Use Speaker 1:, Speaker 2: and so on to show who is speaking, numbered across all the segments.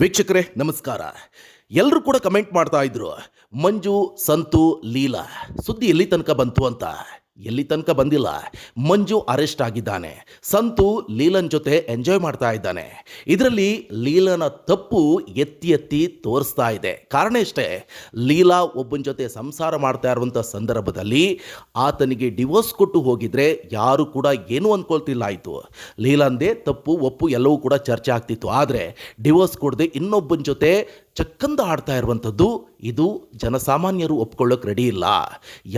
Speaker 1: ವೀಕ್ಷಕರೇ, ನಮಸ್ಕಾರ. ಎಲ್ಲರೂ ಕೂಡ ಕಮೆಂಟ್ ಮಾಡ್ತಾ ಇದ್ರು, ಮಂಜು, ಸಂತು, ಲೀಲಾ, ಸುದ್ದಿ ಎಲ್ಲಿ ತನಕ ಬಂತು ಅಂತ. ಎಲ್ಲಿ ತನಕ ಬಂದಿಲ್ಲ. ಮಂಜು ಅರೆಸ್ಟ್ ಆಗಿದ್ದಾನೆ. ಸಂತು, ಲೀಲನ್ ಜೊತೆ ಎಂಜಾಯ್ ಮಾಡ್ತಾ ಇದ್ದಾನೆ. ಇದರಲ್ಲಿ ಲೀಲನ ತಪ್ಪು ಎತ್ತಿ ಎತ್ತಿ ತೋರಿಸ್ತಾ ಇದೆ. ಕಾರಣ ಇಷ್ಟೇ, ಲೀಲಾ ಒಬ್ಬನ ಜೊತೆ ಸಂಸಾರ ಮಾಡ್ತಾ ಇರುವಂಥ ಸಂದರ್ಭದಲ್ಲಿ ಆತನಿಗೆ ಡಿವೋರ್ಸ್ ಕೊಟ್ಟು ಹೋಗಿದ್ರೆ ಯಾರು ಕೂಡ ಏನು ಅಂದ್ಕೊಳ್ತಿಲ್ಲ ಆಯಿತು. ಲೀಲಾಂದೇ ತಪ್ಪು, ಒಪ್ಪು ಎಲ್ಲವೂ ಕೂಡ ಚರ್ಚೆ ಆಗ್ತಿತ್ತು. ಆದರೆ ಡಿವೋರ್ಸ್ ಕೊಡದೆ ಇನ್ನೊಬ್ಬನ ಜೊತೆ ಚಕ್ಕಂದ ಆಡ್ತಾ ಇರುವಂಥದ್ದು ಇದು ಜನಸಾಮಾನ್ಯರು ಒಪ್ಕೊಳ್ಳೋಕೆ ರೆಡಿ ಇಲ್ಲ.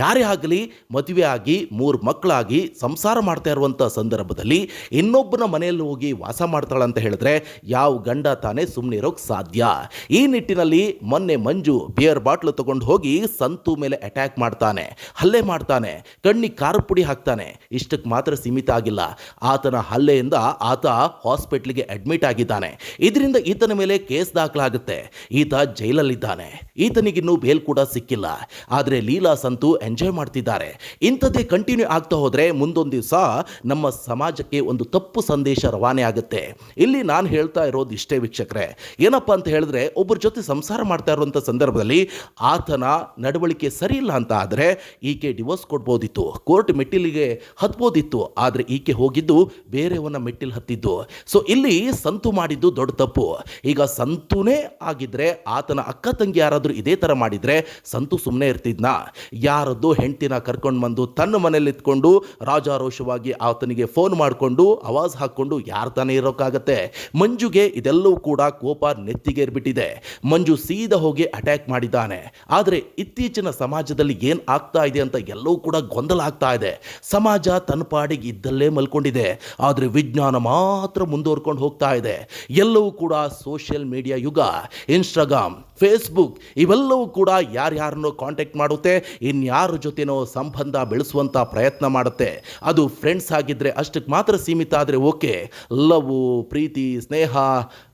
Speaker 1: ಯಾರೇ ಆಗಲಿ ಮದುವೆ ಆಗಿ ಮೂರು ಮಕ್ಕಳಾಗಿ ಸಂಸಾರ ಮಾಡ್ತಾ ಇರುವಂಥ ಸಂದರ್ಭದಲ್ಲಿ ಇನ್ನೊಬ್ಬನ ಮನೆಯಲ್ಲಿ ಹೋಗಿ ವಾಸ ಮಾಡ್ತಾಳೆ ಅಂತ ಹೇಳಿದ್ರೆ ಯಾವ ಗಂಡ ತಾನೇ ಸುಮ್ಮನೆ ಇರೋಕೆ ಸಾಧ್ಯ. ಈ ನಿಟ್ಟಿನಲ್ಲಿ ಮೊನ್ನೆ ಮಂಜು ಬಿಯರ್ ಬಾಟ್ಲು ತಗೊಂಡು ಹೋಗಿ ಸಂತು ಮೇಲೆ ಅಟ್ಯಾಕ್ ಮಾಡ್ತಾನೆ, ಹಲ್ಲೆ ಮಾಡ್ತಾನೆ, ಕಣ್ಣಿಗೆ ಖಾರ ಪುಡಿ ಹಾಕ್ತಾನೆ, ಇಷ್ಟಕ್ಕೆ ಮಾತ್ರ ಸೀಮಿತ ಆಗಿಲ್ಲ. ಆತನ ಹಲ್ಲೆಯಿಂದ ಆತ ಹಾಸ್ಪಿಟ್ಲಿಗೆ ಅಡ್ಮಿಟ್ ಆಗಿದ್ದಾನೆ. ಇದರಿಂದ ಈತನ ಮೇಲೆ ಕೇಸ್ ದಾಖಲಾಗುತ್ತೆ. ಈತ ಜೈಲಲ್ಲಿದ್ದಾನೆ. ಈತನಿಗಿನ್ನೂ ಬೇಲ್ ಕೂಡ ಸಿಕ್ಕಿಲ್ಲ. ಆದರೆ ಲೀಲಾ ಸಂತು ಎಂಜಾಯ್ ಮಾಡ್ತಿದ್ದಾರೆ. ಇಂಥದ್ದೇ ಕಂಟಿನ್ಯೂ ಆಗ್ತಾ ಹೋದರೆ ಮುಂದೊಂದು ದಿವಸ ನಮ್ಮ ಸಮಾಜಕ್ಕೆ ಒಂದು ತಪ್ಪು ಸಂದೇಶ ರವಾನೆ ಆಗುತ್ತೆ. ಇಲ್ಲಿ ನಾನು ಹೇಳ್ತಾ ಇರೋದು ಇಷ್ಟೇ ವೀಕ್ಷಕರೇ. ಏನಪ್ಪ ಅಂತ ಹೇಳಿದ್ರೆ ಒಬ್ಬರ ಜೊತೆ ಸಂಸಾರ ಮಾಡ್ತಾ ಇರುವಂಥ ಸಂದರ್ಭದಲ್ಲಿ ಆತನ ನಡವಳಿಕೆ ಸರಿ ಇಲ್ಲ ಅಂತ ಆದರೆ ಈಕೆ ಡಿವೋರ್ಸ್ ಕೊಡ್ಬೋದಿತ್ತು. ಕೋರ್ಟ್ ಮೆಟ್ಟಿಲಿಗೆ ಹತ್ಬೋದಿತ್ತು. ಆದರೆ ಈಕೆ ಹೋಗಿದ್ದು ಬೇರೆಯವನ ಮೆಟ್ಟಿಲು ಹತ್ತಿದ್ದು. ಸೊ ಇಲ್ಲಿ ಸಂತು ಮಾಡಿದ್ದು ದೊಡ್ಡ ತಪ್ಪು. ಈಗ ಸಂತುನೇ ಆಗಿದ್ರೆ ಆತನ ಅಕ್ಕ ತಂಗಿ ಯಾರಾದರೂ ಇದೇ ಥರ ಮಾಡಿದರೆ ಸಂತು ಸುಮ್ಮನೆ ಇರ್ತಿದ್ನ. ಯಾರದ್ದು ಹೆಂಡ್ತಿನ ಕರ್ಕೊಂಡು ಬಂದು ತನ್ನ ಮನೇಲಿ ಇತ್ಕೊಂಡು ರಾಜಾರೋಷವಾಗಿ ಆತನಿಗೆ ಫೋನ್ ಮಾಡಿಕೊಂಡು ಆವಾಜ್ ಹಾಕ್ಕೊಂಡು ಯಾರು ತಾನೇ ಇರೋಕ್ಕಾಗತ್ತೆ ಮಂಜುಗೆ ಇದೆಲ್ಲವೂ ಕೂಡ ಕೋಪ ನೆತ್ತಿಗೇರ್ಬಿಟ್ಟಿದೆ ಮಂಜು ಸೀದಾ ಹೋಗಿ ಅಟ್ಯಾಕ್ ಮಾಡಿದ್ದಾನೆ. ಆದರೆ ಇತ್ತೀಚಿನ ಸಮಾಜದಲ್ಲಿ ಏನು ಆಗ್ತಾ ಇದೆ ಅಂತ ಎಲ್ಲವೂ ಕೂಡ ಗೊಂದಲ ಆಗ್ತಾ ಇದೆ. ಸಮಾಜ ತನ್ನ ಪಾಡಿಗೆ ಇದ್ದಲ್ಲೇ ಮಲ್ಕೊಂಡಿದೆ. ಆದರೆ ವಿಜ್ಞಾನ ಮಾತ್ರ ಮುಂದುವರ್ಕೊಂಡು ಹೋಗ್ತಾ ಇದೆ. ಎಲ್ಲವೂ ಕೂಡ ಸೋಷಿಯಲ್ ಮೀಡಿಯಾ ಯುಗ. ಇನ್ಸ್ಟಾಗ್ರಾಮ್ ಫೇಸ್ಬುಕ್ ಇವೆಲ್ಲವೂ ಕೂಡ ಯಾರ್ಯಾರನ್ನೋ ಕಾಂಟ್ಯಾಕ್ಟ್ ಮಾಡುತ್ತೆ, ಇನ್ಯಾರ ಜೊತೆನೋ ಸಂಬಂಧ ಬೆಳೆಸುವಂಥ ಪ್ರಯತ್ನ ಮಾಡುತ್ತೆ. ಅದು ಫ್ರೆಂಡ್ಸ್ ಆಗಿದ್ದರೆ ಅಷ್ಟಕ್ಕೆ ಮಾತ್ರ ಸೀಮಿತ ಆದರೆ ಓಕೆ ಲವ್, ಪ್ರೀತಿ, ಸ್ನೇಹ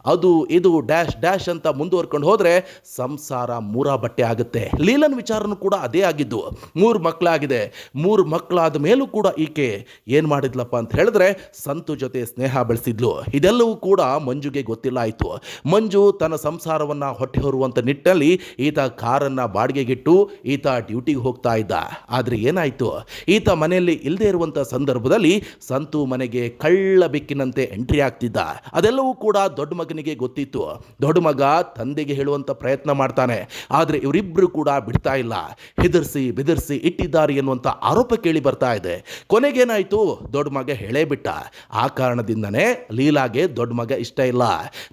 Speaker 1: ಅದು, ಇದು ಡ್ಯಾಶ್ ಡ್ಯಾಶ್ ಅಂತ ಮುಂದುವರ್ಕೊಂಡು ಹೋದರೆ ಸಂಸಾರ ಮೂರ ಬಟ್ಟೆ ಆಗುತ್ತೆ. ಲೀಲನ್ ವಿಚಾರನೂ ಕೂಡ ಅದೇ ಆಗಿದ್ದು. ಮೂರು ಮಕ್ಕಳಾಗಿದೆ ಮೂರು ಮಕ್ಕಳಾದ ಮೇಲೂ ಕೂಡ ಈಕೆ ಏನು ಮಾಡಿದ್ಲಪ್ಪ ಅಂತ ಹೇಳಿದ್ರೆ ಸಂತು ಜೊತೆ ಸ್ನೇಹ ಬೆಳೆಸಿದ್ಲು. ಇದೆಲ್ಲವೂ ಕೂಡ ಮಂಜುಗೆ ಗೊತ್ತಿಲ್ಲ ಆಯಿತು. ಮಂಜು ತನ್ನ ಸಂಸಾರವನ್ನು ಹೊಟ್ಟೆ ಹೊರುವಂಥ ನಿಟ್ಟಲ್ಲಿ ಈತ ಕಾರನ್ನು ಬಾಡಿಗೆಗಿಟ್ಟು ಈತ ಡ್ಯೂಟಿಗೆ ಹೋಗ್ತಾ ಇದ್ದ. ಆದರೆ ಏನಾಯಿತು? ಈತ ಮನೆಯಲ್ಲಿ ಇಲ್ಲದೆ ಇರುವಂಥ ಸಂದರ್ಭದಲ್ಲಿ ಸಂತು ಮನೆಗೆ ಕಳ್ಳ ಬೆಕ್ಕಿನಂತೆ ಎಂಟ್ರಿ ಆಗ್ತಿದ್ದ. ಅದೆಲ್ಲವೂ ಕೂಡ ದೊಡ್ಡ ಮಗನಿಗೆ ಗೊತ್ತಿತ್ತು. ದೊಡ್ಡ ಮಗ ತಂದೆಗೆ ಹೇಳುವಂಥ ಪ್ರಯತ್ನ ಮಾಡ್ತಾನೆ. ಆದರೆ ಇವರಿಬ್ಬರು ಕೂಡ ಬಿಡ್ತಾ ಇಲ್ಲ. ಹೆದರ್ಸಿ, ಬೆದರ್ಸಿ ಇಟ್ಟಿದ್ದಾರೆ ಎನ್ನುವಂಥ ಆರೋಪ ಕೇಳಿ ಬರ್ತಾ ಇದೆ. ಕೊನೆಗೇನಾಯಿತು? ದೊಡ್ಡ ಮಗ ಹೇಳೇ ಬಿಟ್ಟ. ಆ ಕಾರಣದಿಂದನೇ ಲೀಲಾಗೆ ದೊಡ್ಡ ಮಗ ಇಷ್ಟ ಇಲ್ಲ.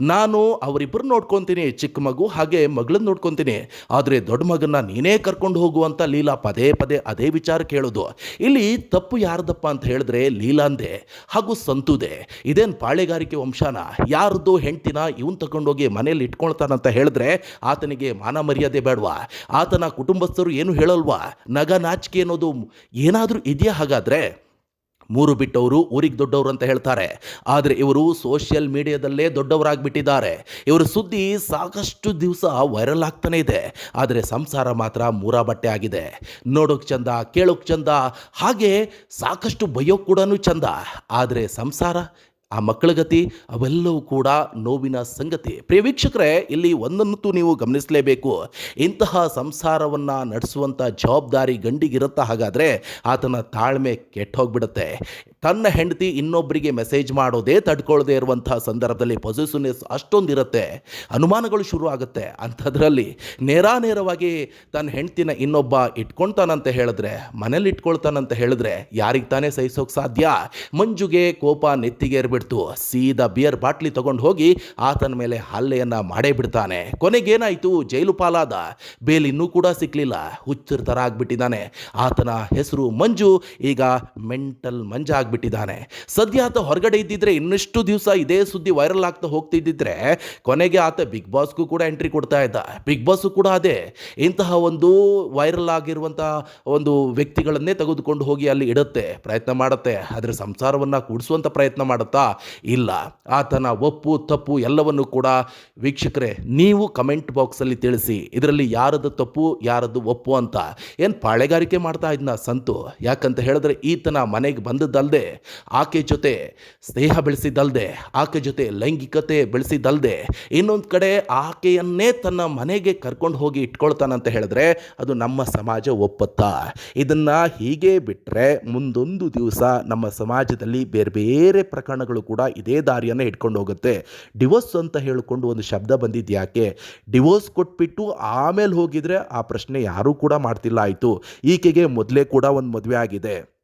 Speaker 1: ನಾನು ಅವರಿಬ್ಬರು ನೋಡ್ಕೊತೀನಿ. ಚಿಕ್ಕ ಮಗು ಹಾಗೆ ಮಗಳನ್ನ ನೋಡ್ಕೊತೀನಿ. ಆದರೆ ದೊಡ್ಡ ಮಗನ್ನ ನೀನೇ ಕರ್ಕೊಂಡು ಹೋಗುವಂತ ಲೀಲಾ ಪದೇ ಪದೇ ಅದೇ ವಿಚಾರ ಕೇಳೋದು. ಇಲ್ಲಿ ತಪ್ಪು ಯಾರ್ದಪ್ಪ ಅಂತ ಹೇಳಿದ್ರೆ ಲೀಲಾಂದೆ ಹಾಗೂ ಸಂತುದೆ. ಇದೇನು ಪಾಳೆಗಾರಿಕೆ ವಂಶನ? ಯಾರ್ದು ಹೆಂಡ್ತಿನ ಇವನು ತಗೊಂಡೋಗಿ ಮನೇಲಿ ಇಟ್ಕೊಳ್ತಾನಂತ ಹೇಳಿದ್ರೆ ಆತನಿಗೆ ಮಾನ ಮರ್ಯಾದೆ ಬೇಡವಾ? ಆತನ ಕುಟುಂಬಸ್ಥರು ಏನು ಹೇಳಲ್ವಾ? ನಗ ನಾಚಿಕೆ ಅನ್ನೋದು ಏನಾದರೂ ಇದೆಯಾ ಹಾಗಾದರೆ? ಮೂರು ಬಿಟ್ಟವರು ಊರಿಗೆ ದೊಡ್ಡವರು ಅಂತ ಹೇಳ್ತಾರೆ. ಆದರೆ ಇವರು ಸೋಷಿಯಲ್ ಮೀಡಿಯಾದಲ್ಲೇ ದೊಡ್ಡವರಾಗಿಬಿಟ್ಟಿದ್ದಾರೆ. ಇವರ ಸುದ್ದಿ ಸಾಕಷ್ಟು ದಿವಸ ವೈರಲ್ ಆಗ್ತಾನೆ ಇದೆ. ಆದರೆ ಸಂಸಾರ ಮಾತ್ರ ಮೂರ ಬಟ್ಟೆ ಆಗಿದೆ. ನೋಡೋಕೆ ಚಂದ, ಕೇಳೋಕೆ ಚಂದ, ಹಾಗೆ ಸಾಕಷ್ಟು ಬೈಯೋಕೆ ಕೂಡ ಚಂದ. ಆದರೆ ಸಂಸಾರ ಆ ಮಕ್ಕಳ ಗತಿ ಅವೆಲ್ಲವೂ ಕೂಡ ನೋವಿನ ಸಂಗತಿ. ಪ್ರಿಯ ವೀಕ್ಷಕರೇ, ಇಲ್ಲಿ ಒಂದನ್ನಂತೂ ನೀವು ಗಮನಿಸಲೇಬೇಕು. ಇಂತಹ ಸಂಸಾರವನ್ನು ನಡೆಸುವಂಥ ಜವಾಬ್ದಾರಿ ಗಂಡಿಗಿರುತ್ತಾ ಹಾಗಾದರೆ ಆತನ ತಾಳ್ಮೆ ಹೋಗ್ಬಿಡುತ್ತೆ ತನ್ನ ಹೆಂಡತಿ ಇನ್ನೊಬ್ಬರಿಗೆ ಮೆಸೇಜ್ ಮಾಡೋದೇ ತಡ್ಕೊಳ್ಳದೆ ಇರುವಂಥ ಸಂದರ್ಭದಲ್ಲಿ ಪೊಸಿಷನ್ನೆಸ್ ಅಷ್ಟೊಂದಿರುತ್ತೆ. ಅನುಮಾನಗಳು ಶುರು ಆಗುತ್ತೆ. ಅಂಥದ್ರಲ್ಲಿ ನೇರಾನೇರವಾಗಿ ತನ್ನ ಹೆಂಡ್ತಿನ ಇನ್ನೊಬ್ಬ ಇಟ್ಕೊಳ್ತಾನಂತ ಹೇಳಿದ್ರೆ, ಮನೇಲಿ ಇಟ್ಕೊಳ್ತಾನಂತ ಹೇಳಿದ್ರೆ ಯಾರಿಗೆ ತಾನೇ ಸಹಿಸೋಕೆ ಸಾಧ್ಯ? ಮಂಜುಗೆ ಕೋಪ ನೆತ್ತಿಗೇರ್ಬಿಡ್ತು ಸೀದಾ ಬಿಯರ್ ಬಾಟ್ಲಿ ತಗೊಂಡು ಹೋಗಿ ಆತನ ಮೇಲೆ ಹಲ್ಲೆಯನ್ನು ಮಾಡೇ ಬಿಡ್ತಾನೆ. ಕೊನೆಗೇನಾಯಿತು? ಜೈಲು ಪಾಲಾದ. ಬೇಲ್ ಇನ್ನೂ ಕೂಡ ಸಿಕ್ಕಲಿಲ್ಲ ಹುಚ್ಚರ ಥರ ಆಗಿಬಿಟ್ಟಿದ್ದಾನೆ ಆತನ ಹೆಸರು ಮಂಜು, ಈಗ ಮೆಂಟಲ್ ಮಂಜ ಆಗಿಬಿಟ್ಟಿದ್ದಾನೆ ಸದ್ಯ ಆತ ಹೊರಗಡೆ ಇದ್ದಿದ್ರೆ ಇನ್ನಷ್ಟು ದಿವಸ ಇದೇ ಸುದ್ದಿ ವೈರಲ್ ಆಗ್ತಾ ಹೋಗ್ತಿದ್ದಿದ್ರೆ ಕೊನೆಗೆ ಆತ ಬಿಗ್ ಬಾಸ್ಗೂ ಕೂಡ ಎಂಟ್ರಿ ಕೊಡ್ತಾ ಇದ್ದ. ಬಿಗ್ ಬಾಸ್ ಕೂಡ ಅದೇ. ಇಂತಹ ಒಂದು ವೈರಲ್ ಆಗಿರುವಂಥ ಒಂದು ವ್ಯಕ್ತಿಗಳನ್ನೇ ತೆಗೆದುಕೊಂಡು ಹೋಗಿ ಅಲ್ಲಿ ಇಡುತ್ತೆ, ಪ್ರಯತ್ನ ಮಾಡುತ್ತೆ. ಅದರ ಸಂಸಾರವನ್ನು ಕೂಡಿಸುವಂಥ ಪ್ರಯತ್ನ ಮಾಡುತ್ತಾ? ಇಲ್ಲ. ಆತನ ಒಪ್ಪು, ತಪ್ಪು ಎಲ್ಲವನ್ನು ಕೂಡ ವೀಕ್ಷಕರೇ, ನೀವು ಕಮೆಂಟ್ ಬಾಕ್ಸಲ್ಲಿ ತಿಳಿಸಿ. ಇದರಲ್ಲಿ ಯಾರದು ತಪ್ಪು ಯಾರದು ಒಪ್ಪು ಅಂತ. ಏನು ಪಾಳೆಗಾರಿಕೆ ಮಾಡ್ತಾ ಇದ್ನ ಸಂತು? ಯಾಕಂತ ಹೇಳಿದ್ರೆ ಈತನ ಮನೆಗೆ ಬಂದದ್ದಲ್ಲದೆ ಆಕೆ ಜೊತೆ ಸ್ನೇಹ ಬೆಳೆಸಿದ್ದಲ್ಲದೆ ಆಕೆ ಜೊತೆ ಲೈಂಗಿಕತೆ ಬೆಳೆಸಿದ್ದಲ್ಲದೆ ಇನ್ನೊಂದು ಕಡೆ ಆಕೆಯನ್ನೇ ತನ್ನ ಮನೆಗೆ ಕರ್ಕೊಂಡು ಹೋಗಿ ಇಟ್ಕೊಳ್ತಾನಂತ ಹೇಳಿದ್ರೆ ಅದು ನಮ್ಮ ಸಮಾಜ ಒಪ್ಪತ್ತಾ. ಇದನ್ನ ಹೀಗೆ ಬಿಟ್ಟರೆ ಮುಂದೊಂದು ದಿವಸ ನಮ್ಮ ಸಮಾಜದಲ್ಲಿ ಬೇರೆ ಬೇರೆ ಪ್ರಕರಣಗಳು ಕೂಡ ಇದೇ ದಾರಿಯನ್ನು ಇಟ್ಕೊಂಡು ಹೋಗುತ್ತೆ. ಡಿವೋರ್ಸ್ ಅಂತ ಹೇಳಿಕೊಂಡು ಒಂದು ಶಬ್ದ ಬಂದಿದ್ದು ಯಾಕೆ? ಡಿವೋರ್ಸ್ ಕೊಟ್ಬಿಟ್ಟು ಆಮೇಲೆ ಹೋಗಿದ್ರೆ ಆ ಪ್ರಶ್ನೆ ಯಾರೂ ಕೂಡ ಮಾಡ್ತಿಲ್ಲ. ಆಯಿತು. ಈಕೆಗೆ ಮೊದಲೇ ಕೂಡ ಒಂದು ಮದುವೆ ಆಗಿದೆ.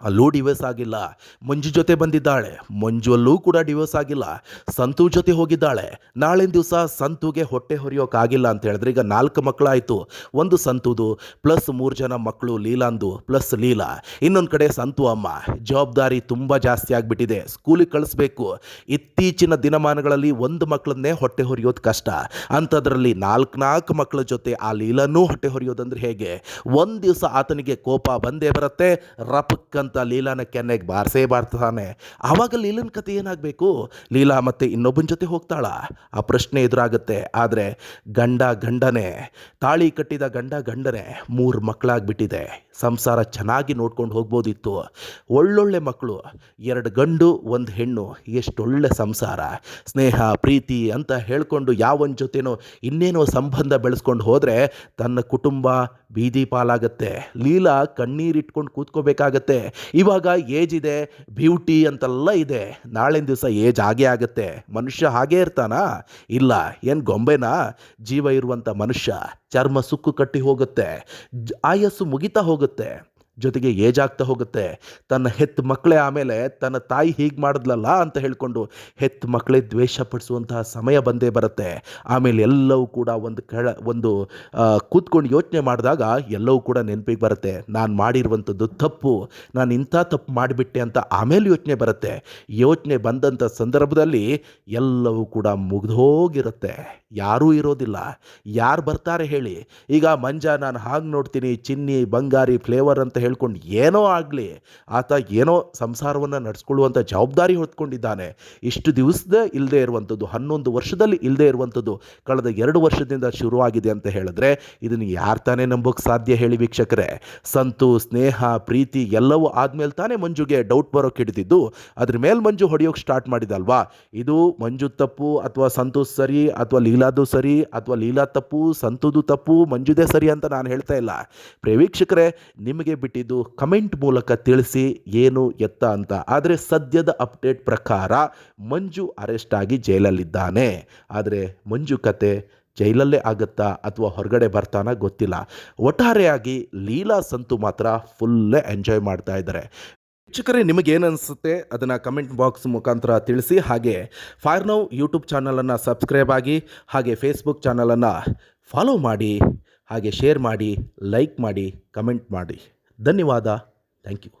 Speaker 1: ಅಲ್ಲೂ ಡಿವೋರ್ಸ್ ಆಗಿಲ್ಲ. ಮಂಜು ಜೊತೆ ಬಂದಿದ್ದಾಳೆ. ಮಂಜು ಅಲ್ಲೂ ಕೂಡ ಡಿವೋರ್ಸ್ ಆಗಿಲ್ಲ. ಸಂತು ಜೊತೆ ಹೋಗಿದ್ದಾಳೆ. ನಾಳಿನ ದಿವಸ ಸಂತುಗೆ ಹೊಟ್ಟೆ ಹೊರೆಯೋಕ್ಕಾಗಿಲ್ಲ ಅಂತ ಹೇಳಿದ್ರೆ ಈಗ ನಾಲ್ಕು ಮಕ್ಕಳಾಯಿತು. ಒಂದು ಸಂತುದು ಪ್ಲಸ್ ಮೂರು ಜನ ಮಕ್ಕಳು ಲೀಲಾಂದು ಪ್ಲಸ್ ಲೀಲಾ. ಇನ್ನೊಂದು ಕಡೆ ಸಂತು ಅಮ್ಮ. ಜವಾಬ್ದಾರಿ ತುಂಬ ಜಾಸ್ತಿ ಆಗಿಬಿಟ್ಟಿದೆ. ಸ್ಕೂಲಿಗೆ ಕಳಿಸ್ಬೇಕು. ಇತ್ತೀಚಿನ ದಿನಮಾನಗಳಲ್ಲಿ ಒಂದು ಮಕ್ಕಳನ್ನೇ ಹೊಟ್ಟೆ ಹೊರೆಯೋದು ಕಷ್ಟ. ಅಂಥದ್ರಲ್ಲಿ ನಾಲ್ಕು ನಾಲ್ಕು ಮಕ್ಕಳ ಜೊತೆ ಆ ಲೀಲಾನೂ ಹೊಟ್ಟೆ ಹೊರೆಯೋದಂದ್ರೆ ಹೇಗೆ? ಒಂದು ದಿವಸ ಆತನಿಗೆ ಕೋಪ ಬಂದೇ ಬರುತ್ತೆ. ರಪಕ್ಕಂತ ಲೀಲಾನ ಕೆನ್ನೆಗೆ ಬಾರಿಸೇ ಬಾರ್ತಾನೆ ಆವಾಗ ಲೀಲನ ಕತೆ ಏನಾಗಬೇಕು? ಲೀಲಾ ಮತ್ತೆ ಇನ್ನೊಬ್ಬನ ಜೊತೆ ಹೋಗ್ತಾಳ. ಆ ಪ್ರಶ್ನೆ ಎದುರಾಗುತ್ತೆ. ಆದರೆ ಗಂಡ ಗಂಡನೇ, ತಾಳಿ ಕಟ್ಟಿದ ಗಂಡ ಗಂಡನೇ ಮೂರು ಮಕ್ಕಳಾಗ್ಬಿಟ್ಟಿದೆ ಸಂಸಾರ ಚೆನ್ನಾಗಿ ನೋಡ್ಕೊಂಡು ಹೋಗ್ಬೋದಿತ್ತು. ಒಳ್ಳೊಳ್ಳೆ ಮಕ್ಕಳು, ಎರಡು ಗಂಡು, ಒಂದು ಹೆಣ್ಣು, ಎಷ್ಟೊಳ್ಳೆ ಸಂಸಾರ. ಸ್ನೇಹ, ಪ್ರೀತಿ ಅಂತ ಹೇಳ್ಕೊಂಡು ಯಾವನ ಜೊತೆನೋ ಇನ್ನೇನೋ ಸಂಬಂಧ ಬೆಳೆಸ್ಕೊಂಡು ಹೋದರೆ ತನ್ನ ಕುಟುಂಬ ಬೀದಿ ಪಾಲಾಗತ್ತೆ. ಲೀಲಾ ಕಣ್ಣೀರಿಟ್ಕೊಂಡು ಕೂತ್ಕೋಬೇಕಾಗತ್ತೆ. ಇವಾಗ ಏಜ್ ಇದೆ, ಬ್ಯೂಟಿ ಅಂತೆಲ್ಲ ಇದೆ. ನಾಳಿನ ದಿವಸ ಏಜ್ ಆಗೇ ಆಗುತ್ತೆ. ಮನುಷ್ಯ ಹಾಗೇ ಇರ್ತಾನಾ? ಇಲ್ಲ, ಏನು ಗೊಂಬೆನಾ? ಜೀವ ಇರುವಂಥ ಮನುಷ್ಯ. ಚರ್ಮ ಸುಕ್ಕು ಕಟ್ಟಿ ಹೋಗುತ್ತೆ ಜ- ಆಯಸ್ಸು ಮುಗಿತಾ ಹೋಗುತ್ತೆ ಜೊತೆಗೆ ಏಜ್ ಆಗ್ತಾ ಹೋಗುತ್ತೆ. ತನ್ನ ಹೆತ್ತ ಮಕ್ಕಳೇ ಆಮೇಲೆ ತನ್ನ ತಾಯಿ ಹೀಗೆ ಮಾಡಿದ್ಲಲ್ಲ ಅಂತ ಹೇಳಿಕೊಂಡು ಹೆತ್ತ ಮಕ್ಕಳೇ ದ್ವೇಷ ಪಡಿಸುವಂತಹ ಸಮಯ ಬಂದೇ ಬರುತ್ತೆ. ಆಮೇಲೆ ಎಲ್ಲವೂ ಕೂಡ ಒಂದು ಕೆಳ, ಒಂದು ಕೂತ್ಕೊಂಡು ಯೋಚನೆ ಮಾಡಿದಾಗ ಎಲ್ಲವೂ ಕೂಡ ನೆನಪಿಗೆ ಬರುತ್ತೆ. ನಾನು ಮಾಡಿರುವಂಥದ್ದು ತಪ್ಪು, ನಾನು ಇಂಥ ತಪ್ಪು ಮಾಡಿಬಿಟ್ಟೆ ಅಂತ ಆಮೇಲೆ ಯೋಚನೆ ಬರುತ್ತೆ. ಯೋಚನೆ ಬಂದಂಥ ಸಂದರ್ಭದಲ್ಲಿ ಎಲ್ಲವೂ ಕೂಡ ಮುಗ್ದೋಗಿರುತ್ತೆ. ಯಾರೂ ಇರೋದಿಲ್ಲ. ಯಾರು ಬರ್ತಾರೆ ಹೇಳಿ. ಈಗ ಮಂಜ ನಾನು ಹಾಗೆ ನೋಡ್ತೀನಿ, ಚಿನ್ನಿ, ಬಂಗಾರಿ, ಫ್ಲೇವರ್ ಅಂತ ಹೇಳ್ಕೊಂಡು ಏನೋ ಆಗಲಿ, ಆತ ಏನೋ ಸಂಸಾರವನ್ನು ನಡೆಸ್ಕೊಳ್ಳುವಂಥ ಜವಾಬ್ದಾರಿ ಹೊತ್ಕೊಂಡಿದ್ದಾನೆ. ಇಷ್ಟು ದಿವಸದ ಇಲ್ಲದೆ ಇರುವಂಥದ್ದು, ಹನ್ನೊಂದು ವರ್ಷದಲ್ಲಿ ಇಲ್ಲದೆ ಇರುವಂಥದ್ದು ಕಳೆದ ಎರಡು ವರ್ಷದಿಂದ ಶುರುವಾಗಿದೆ ಅಂತ ಹೇಳಿದ್ರೆ ಇದನ್ನು ಯಾರು ತಾನೇ ನಂಬೋಕ್ಕೆ ಸಾಧ್ಯ ಹೇಳಿ ವೀಕ್ಷಕರೇ. ಸಂತು, ಸ್ನೇಹ, ಪ್ರೀತಿ ಎಲ್ಲವೂ ಆದಮೇಲೆ ತಾನೇ ಮಂಜುಗೆ ಡೌಟ್ ಬರೋಕೆ ಹಿಡಿದಿದ್ದು, ಅದ್ರ ಮೇಲೆ ಮಂಜು ಹೊಡೆಯೋಕೆ ಸ್ಟಾರ್ಟ್ ಮಾಡಿದಲ್ವಾ? ಇದು ಮಂಜು ತಪ್ಪು ಅಥವಾ ಸಂತು ಸರಿ ಅಥವಾ ಲೀಲಾದು ಸರಿ ಅಥವಾ ಲೀಲಾ ತಪ್ಪು, ಸಂತುದು ತಪ್ಪು, ಮಂಜುದೇ ಸರಿ ಅಂತ ನಾನು ಹೇಳ್ತಾ ಇಲ್ಲ. ಪ್ರೇವೀಕ್ಷಕರೇ ನಿಮಗೆ ಬಿಟ್ಟಿದ್ದು ಕಮೆಂಟ್ ಮೂಲಕ ತಿಳಿಸಿ ಏನು ಎತ್ತ ಅಂತ. ಆದರೆ ಸದ್ಯದ ಅಪ್ಡೇಟ್ ಪ್ರಕಾರ ಮಂಜು ಅರೆಸ್ಟ್ ಆಗಿ ಜೈಲಲ್ಲಿದ್ದಾನೆ. ಆದರೆ ಮಂಜು ಕತೆ ಜೈಲಲ್ಲೇ ಆಗುತ್ತಾ ಅಥವಾ ಹೊರಗಡೆ ಬರ್ತಾನ ಗೊತ್ತಿಲ್ಲ. ಒಟ್ಟಾರೆಯಾಗಿ ಲೀಲಾ ಸಂತು ಮಾತ್ರ ಫುಲ್ಲೇ ಎಂಜಾಯ್ ಮಾಡ್ತಾ ಇದ್ದಾರೆ. ವೀಕ್ಷಕರೇ ನಿಮಗೇನು ಅನಿಸುತ್ತೆ? ಅದನ್ನು ಕಮೆಂಟ್ ಬಾಕ್ಸ್ ಮುಖಾಂತರ ತಿಳಿಸಿ. ಹಾಗೆ ಫೈರ್ ನೌ ಯೂಟ್ಯೂಬ್ ಚಾನಲನ್ನು ಸಬ್ಸ್ಕ್ರೈಬ್ ಆಗಿ, ಹಾಗೆ ಫೇಸ್ಬುಕ್ ಚಾನಲನ್ನು ಫಾಲೋ ಮಾಡಿ, ಹಾಗೆ ಶೇರ್ ಮಾಡಿ, ಲೈಕ್ ಮಾಡಿ, ಕಮೆಂಟ್ ಮಾಡಿ. ಧನ್ಯವಾದ ಥ್ಯಾಂಕ್ ಯು